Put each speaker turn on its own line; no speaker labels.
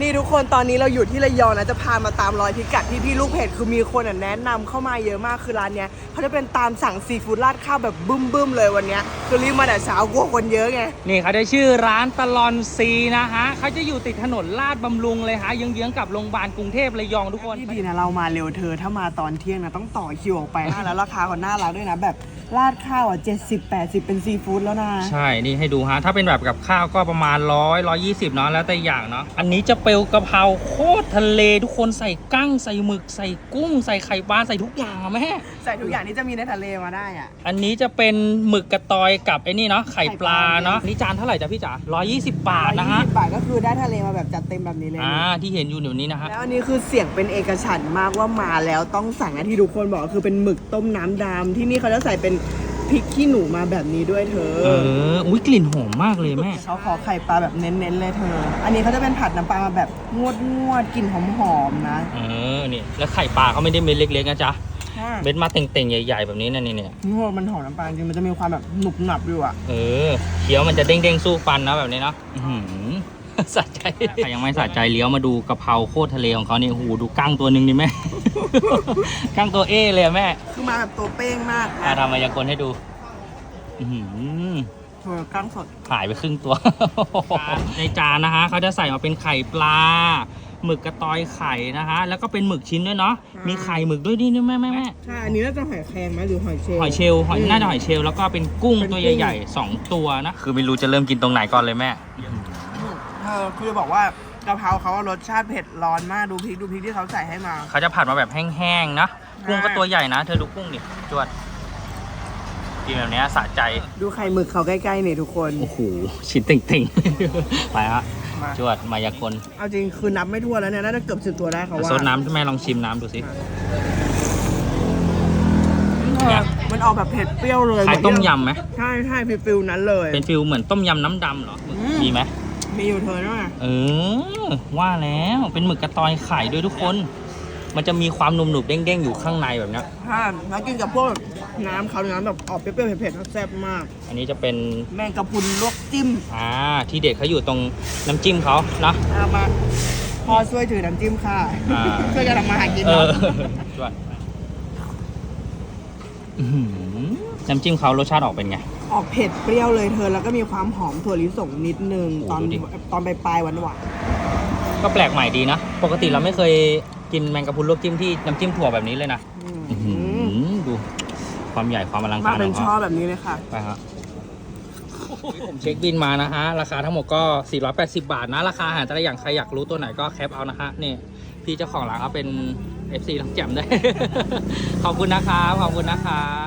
นี่ทุกคนตอนนี้เราอยู่ที่ระยองนะจะพามาตามรอยพิกัดที่พี่ลูกเพจคือมีคนอะแนะนำเข้ามาเยอะมากคือร้านเนี้ยเขาจะเป็นตามสั่งซีฟู้ดราดข้าวแบบบึ้มบึ้มๆเลยวันเนี้ยคือรีบมาแต่เช้ากลัวคนเยอะไง
นี่เขาได้ชื่อร้านตลอนซีนะฮะเขาจะอยู่ติดถนนลาดบำรุงเลยฮะเยื้องๆกับโรงพยาบาลกรุงเทพระยองทุกคน
ที่ดีนะเรามาเร็วเธอถ้ามาตอนเที่ยงนะต้องต่อคิวออกไปนะแล้วราคาก็น่ารักด้วยนะแบบ ราดข้าวอะ70 80เป็นซีฟู้ดแล้วนะ
ใช่ นี่ให้ดูฮะ ถ้าเป็นแบบกับข้าวก็ประมาณร้อยร้อยี่สิบเนาะ แล้วแต่อย่างเนาะ อันนี้จะเปลวกะเพราโคตรทะเลทุกคนใส่กั้ง ใส่หมึก ใส่กุ้ง ใส่ไข่ปลา ใส่ทุกอย่างอะแม่
ใส่ทุกอย่างที่จะมีในทะเลมาได้อะ
อันนี้จะเป็นหมึกกระตอยกับไอ้นี่เนาะ ไข่ปลาเนาะ
ไข่ปลา
นี่จานเท่าไหร่จ้ะพี่จ๋าร้อยยี่สิบบาทนะฮะ
120บาทก็คือได้ทะเลมาแบบจัดเต็มแบบนี้เลย
อ่า ที่เห็นอยู่เดี๋ยวนี้นะฮะ
แล้วอันนี้คือเสียงเป็นเอกฉันท์มากว่ามาแล้วต้องสั่งอันที่ทุกคนบอกคือเป็นหมึกต้มน้ำดำที่นี่เขาจะใส่เป็น พริกขี้หนูมาแบบนี้ด้วยเธอ
เออ อุ้ยกลิ่นหอมมากเลยแม่
เขาขอไข่ปลาแบบเน้นๆเลยเธอ อันนี้เขาจะเป็นผัดน้ำปลามาแบบงวดงวดๆกลิ่นหอมๆนะ
เออ นี่ แล้วไข่ปลาเขาไม่ได้เม็ดเล็กๆนะจ๊ะ
ใช่
เม็ดมาเต่งๆ ใหญ่ ๆ แบบนี้นะนี่เนี่ย
งวดมันหอมน้ำปลาจริงมันจะมีความแบบหนุบหนับอยู่อะ
เออเคี้ยวมันจะเด้งๆ สู้ฟันนะแบบนี้เนาะอื้อหือ สะใจ ใครยังไม่สะใจเลี้ยวมาดูกะเพราโคตรทะเลของเขานี่โอ้โหดูกั้งตัวหนึ่งดิแม่ กั้งตัวเอเลยอะแม่
คือมาแบบตัวเป้งมาก
อาทำมายากลให้ดูอื้อหือ
เธอกั้งสด
หายไปครึ่งตัว ในจานนะฮะเขาจะใส่มาเป็นไข่ปลา หมึกกระตอยไข่นะฮะ แล้วก็เป็นหมึกชิ้นด้วยเนาะมีไข่หมึกด้วยนี่นี่แม่แม่แม่
ใช่ อันนี้น่าจะหอยแครงไหมหรือหอยเชลล์
หอยเชลล์หอยน่าจะหอยเชลล์แล้วก็เป็นกุ้ง
เป็นกุ้ง
ตัวใหญ่ๆสองตัวนะ คือไม่รู้จะเริ่มกินตรงไหนก่อนเลยแม่
เธอคือบอกว่ากะเพราเขาอะรสชาติเผ็ดร้อนมากดูพริกดูพริกที่เขาใส่ให้มา
เขาจะผัดมาแบบแห้งๆนะกุ้งก็ตัวใหญ่นะ เธอดูกุ้งดิจวดกินแบบเนี้ยสะใจ
ดูไข่หมึกเขาใกล้ๆเนี่ยทุกคน
โอ้โหชิ้นเต่งๆ ไปฮะ
มา
จวดมายากล
เอาจริงคือนับไม่ทั่วนแล้วเนี่ยน่าจะเกือบสิบตัวได้เขาว่า
ซดน้ำแม่ลองชิมน้ำดูสิ
เออมันออกแบบเผ็ดเปรี้ยวเลย
คล้ายต้มยำไหม
ใช่ใช่ฟิลๆนั้นเลย
เป็นฟิลเหมือนต้มยำน้ำดำเหรอ
อืม
มีไหม
มีอยู่เธอด้วย
เออ ว่าแล้วเป็นหมึกกระตอยไข่ด้วยทุกคน มันจะมีความหนุ่มๆเด้งๆอยู่ข้างในแบบเนี้ย
ใช่แล้วกินกับพวกน้ำเขาน้ำแบบออกเปรี้ยวๆเผ็ดๆแซ่บมาก
อันนี้จะเป็น
แมงกะพรุนลวกจิ้ม
อ่าที่เด็ดเขาอยู่ตรงน้ำจิ้มเขาเนาะ
เอามาพ่อช่วยถือน้ำจิ้มค่ะ
อ่า
ช่วยกันทำมาหากิน
เอ
เนาะ
อจวดอื้อหือน้ำจิ้มเขารสชาติออกเป็นไง
ออกเผ็ดเปรี้ยวเลยเธอ แล้วก็มีความหอมถั่วลิสงนิดนึง
โอ้
ตอน
ดูดิ
ตอนปลายๆหวาน
ก็แปลกใหม่ดีนะ ปกติเราไม่เคยกินแมงกะพรุนลวกจิ้มที่น้ำจิ้มถั่วแบบนี้เลยนะ
ๆอื
อื้อหื
ม
อดูความใหญ่ความอลัง
มา
การ
เป็
ข
น
อง
ช่อ
เขา
แบบนี้เลยค่ะ
ไปฮะผมเช็คบินมานะฮะ ราคาทั้งหมดก็ 480 บาทนะ ราคาอาหารแต่ละอย่างใครอยากรู้ตัวไหนก็แคปเอานะฮะนี่พี่เจ้าของร้านเขาเป็น FC น้องแจ่มได้วย ขอบคุณนะครับ ขอบคุณนะครับ